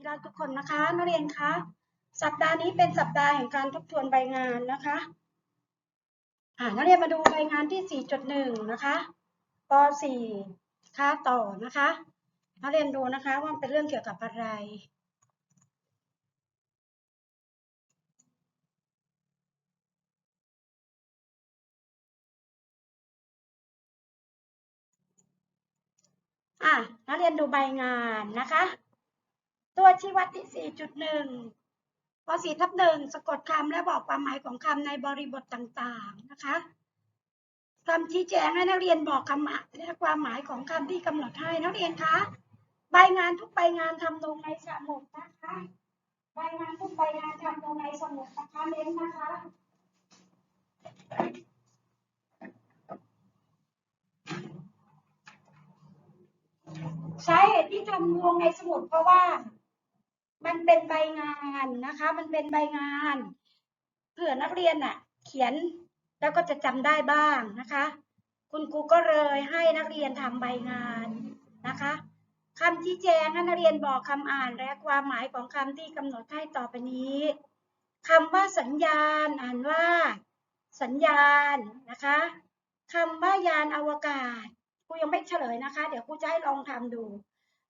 ที่รักทุกคนนะคะ นักเรียนคะสัปดาห์นี้เป็นสัปดาห์แห่งการทบทวนใบงานนะคะอ่านักเรียนมาดูใบงานที่ 4.1 นะคะป .4 ค่าต่อนะคะนักเรียนดูนะคะว่าเป็นเรื่องเกี่ยวกับอะไรอะนักเรียนดูใบงานนะคะ ตัวชี้วัดที่ 4.1ป .4 ทับ 1 สะกดคำและบอกความหมายของคำในบริบทต่างๆ นะคะคำชี้แจงให้นักเรียนบอกคำและความหมายของคำที่กำหนดให้นักเรียนคะใบงานทุกใบงานทำลงในสมุดนะคะใบงานทุกใบงานทำลงในสมุดนะคะเน้นนะคะใช้เหตุที่ทำลงในสมุดเพราะว่า มันเป็นใบงานนะคะ มันเป็นใบงานเผื่อนักเรียนน่ะเขียนแล้วก็จะจำได้บ้างนะคะ คุณครูก็เลยให้นักเรียนทำใบงานนะคะคำชี้แจงให้นักเรียนบอกคำอ่านและความหมายของคำที่กำหนดให้ต่อไปนี้คำว่าสัญญาณอ่านว่า สัญญาณนะคะคำว่ายานอวกาศครูยังไม่เฉลยนะคะ เดี๋ยวครูจะให้ลองทำดู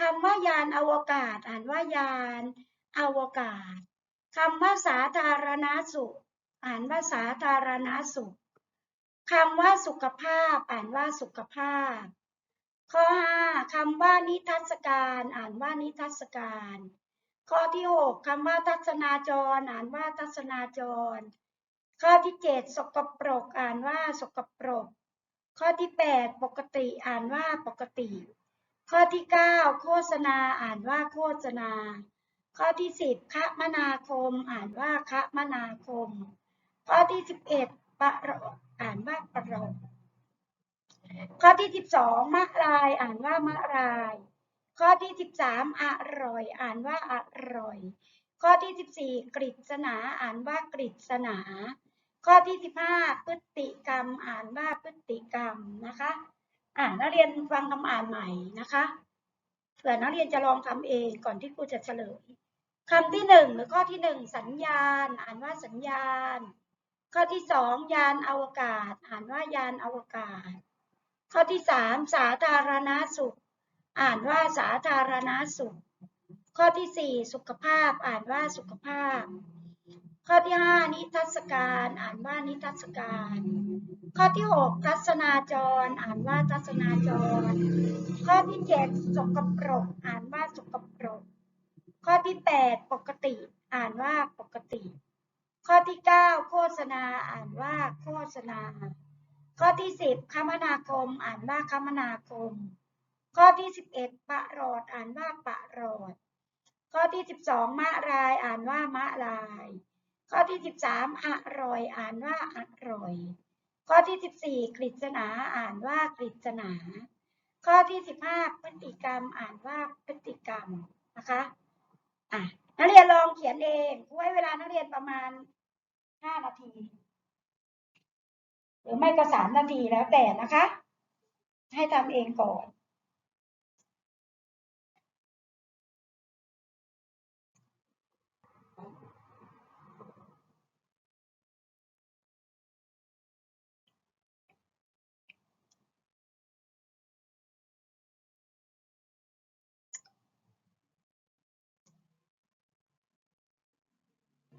คำว่ายานอวกาศ อ่านว่ายานอวกาศคำว่าสาธารณสุข อ่านว่าสาธารณสุขคำว่าสุขภาพ อ่านว่าสุขภาพ ข้อ 5คำว่านิทรรศการ อ่านว่านิทรรศการ ข้อที่ 6คำว่าทัศนาจร อ่านว่าทัศนาจร ข้อที่ 7 สกปรก อ่านว่าสกปรก ข้อที่ 8 ปกติ อ่านว่าปกติ ข้อที่ 9 โฆษณาอ่านว่าโฆษณา ข้อที่ 10คมนาคม อ่านว่าคมนาคม ข้อที่ 11ประหลอดอ่านว่าประหลอข้อที่ 12มะลายอ่านว่ามะลาย ข้อที่ 13 อร่อย อ่านว่าอร่อย ข้อที่ 14 กฤษณาอ่านว่ากฤษณา ข้อที่ 15พฤติกรรม อ่านว่าพฤติกรรมนะคะ อ่านักเรียนฟังคำอ่านใหม่นะคะเผื่อนักเรียนจะลองทำเองก่อนที่ครูจะเฉลยคำที่หนึ่งหรือข้อที่หนึ่งสัญญาณ อ่านว่าสัญญาณ ข้อที่สองยานอวกาศ อ่านว่ายานอวกาศ ข้อที่สามสาธารณสุข อ่านว่าสาธารณสุข ข้อที่สี่สุขภาพ อ่านว่าสุขภาพ ข้อที่ห้านิทรรศการ อ่านว่านิทรรศการ ข้อที่หกทัศนาจร อ่านว่าทัศนาจร ข้อที่เจ็ดสกปรก อ่านว่าสกปรก ข้อที่แปดปกติ อ่านว่าปกติ ข้อที่เก้าโฆษณา อ่านว่าโฆษณา ข้อที่สิบคมนาคม อ่านว่าคมนาคม ข้อที่สิบเอ็ดปะรอด อ่านว่าปะรอด ข้อที่สิบสองมะราย อ่านว่ามะราย ข้อที่สิบสามอร่อยอ่านว่าอร่อย ข้อที่สิบสี่กฤษณาอ่านว่ากฤษณา ข้อที่สิบห้าพฤติกรรมอ่านว่าพฤติกรรมนะคะอะนักเรียนลองเขียนเองครูให้เวลานักเรียนประมาณห้านาที หรือไม่ก็สามนาทีแล้วแต่นะคะ ให้ทำเองก่อน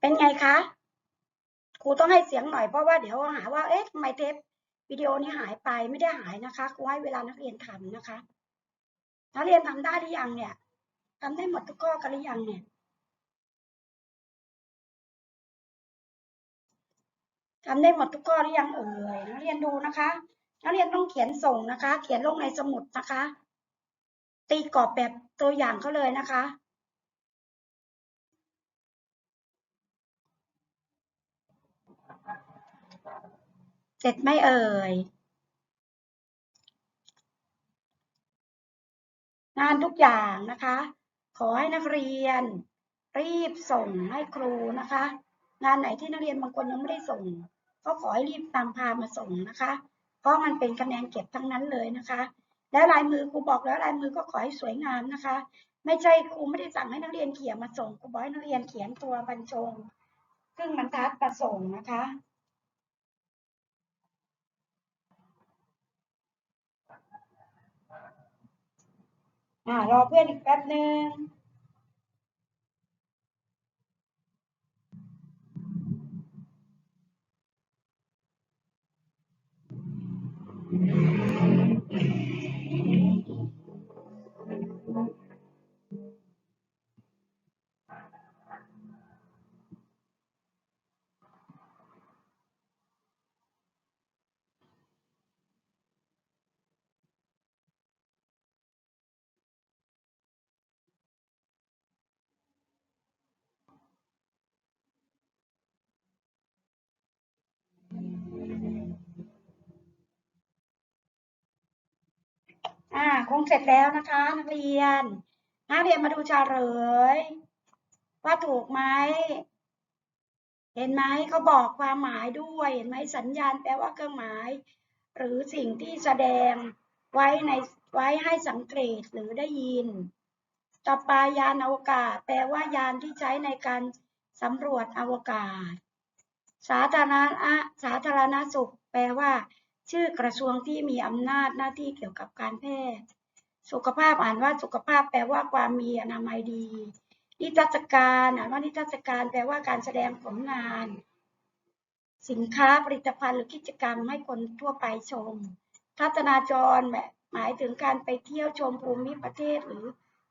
เป็นไงคะ ครูต้องให้เสียงหน่อยเพราะว่าเดี๋ยวหาว่า เอ๊ะทำไมเทปวิดีโอนี้หายไปไม่ได้หายนะคะครูให้เวลานักเรียนทำนะคะ นักเรียนทำได้หรือยังเนี่ยทำได้หมดทุกข้อกันหรือยังเนี่ยทำได้หมดทุกข้อหรือยังเอ่ยนักเรียนดูนะคะ นักเรียนต้องเขียนส่งนะคะ เขียนลงในสมุดนะคะ ตีกรอบแบบตัวอย่างเขาเลยนะคะ เสร็จไม่เอ่ย งานทุกอย่างนะคะ ขอให้นักเรียน รีบส่งให้ครูนะคะ งานไหนที่นักเรียนบางคนยังไม่ได้ส่ง ก็ขอให้รีบตามพามาส่งนะคะ เพราะมันเป็นคะแนนเก็บทั้งนั้นเลยนะคะ แล้วลายมือครูบอกแล้วลายมือก็ขอให้สวยงามนะคะ ไม่ใช่ครูไม่ได้สั่งให้นักเรียนเขียนมาส่งครูบอกให้นักเรียนเขียนตัวบรรจงครึ่งบรรทัดมาส่งนะคะ อ่ารอเพื่อนอีกแป๊บหนึ่ง คงเสร็จแล้วนะคะ นักเรียน นักเรียนมาดูเฉลย ว่าถูกไหม เห็นไหมเขาบอกความหมายด้วย เห็นไหมสัญญาณแปลว่าเครื่องหมาย หรือสิ่งที่แสดงไว้ในไว้ให้สังเกตหรือได้ยิน ต่อไปยานอวกาศ แปลว่ายานที่ใช้ในการสำรวจอวกาศ สาธารณะสาธารณสุข แปลว่า ชื่อกระทรวงที่มีอำนาจหน้าที่เกี่ยวกับการแพทย์ สุขภาพอ่านว่าสุขภาพแปลว่าความมีอนามัยดี นิทรรศการอ่านว่านิทรรศการแปลว่าการแสดงผลงาน สินค้าผลิตภัณฑ์หรือกิจกรรมให้คนทั่วไปชม ทัศนาจรหมายถึงการไปเที่ยวชมภูมิประเทศหรือ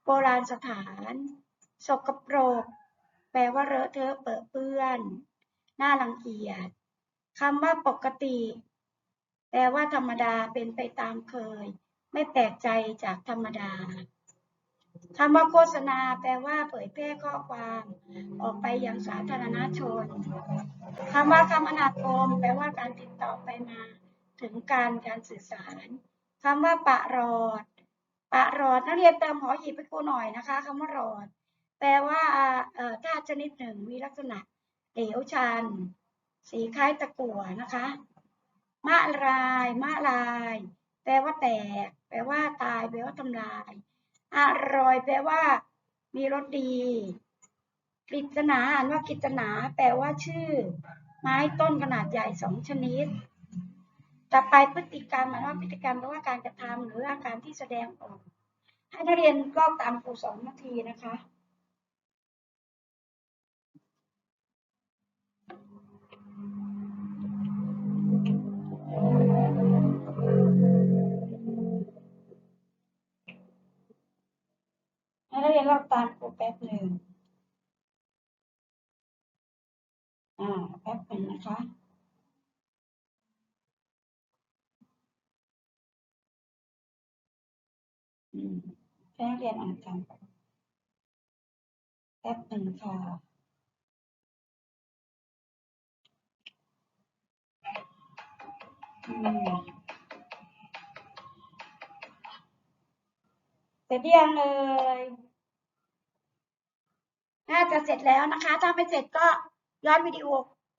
โบราณสถาน สกปรก แปลว่าเลอะเทอะเปื้อะเปื้อนน่ารังเกียจคำว่าปกติ แปลว่าธรรมดาเป็นไปตามเคย ไม่แปลกใจจากธรรมดาคำว่าโฆษณาแปลว่าเผยแพร่ข้อความออกไปยังสาธารณชนคำว่าคมนาคมแปลว่าการติดต่อไปมาถึงการการสื่อสารคำว่าปะรอด ปะรอดนักเรียนเติมหอหีบไปครูหน่อยนะคะคำว่ารอด แปลว่าเอ่อธาตุชนิดหนึ่งมีลักษณะเหลวชัน สีคล้ายตะกั่วนะคะ มะลายมะลาย แปลว่าแตก แปลว่าตาย แปลว่าทำลาย อร่อย แปลว่า มีรสดีกฤษณาอ่านว่ากฤษณา แปลว่าชื่อ ไม้ต้นขนาดใหญ่สองชนิด ต่อไปพฤติกรรมหมายว่าพฤติกรรมแปลว่าการกระทำหรืออาการที่แสดงออก ให้นักเรียนลอกตามครูสองนาทีนะคะ หนึ่งอ่าแป๊บหนึ่งนะคะอืมให้นักเรียนอ่านกันแป๊บหนึ่งค่ะอืมเสร็จยังเอ่ย จะเสร็จแล้วนะคะ ถ้าไม่เสร็จก็ย้อนวิดีโอ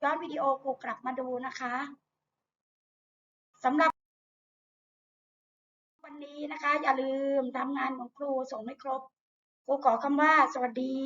ย้อนวิดีโอครูกลับมาดูนะคะสำหรับวันนี้นะคะ อย่าลืมทำงานของครูส่งให้ครบ ครูขอคำว่าสวัสดี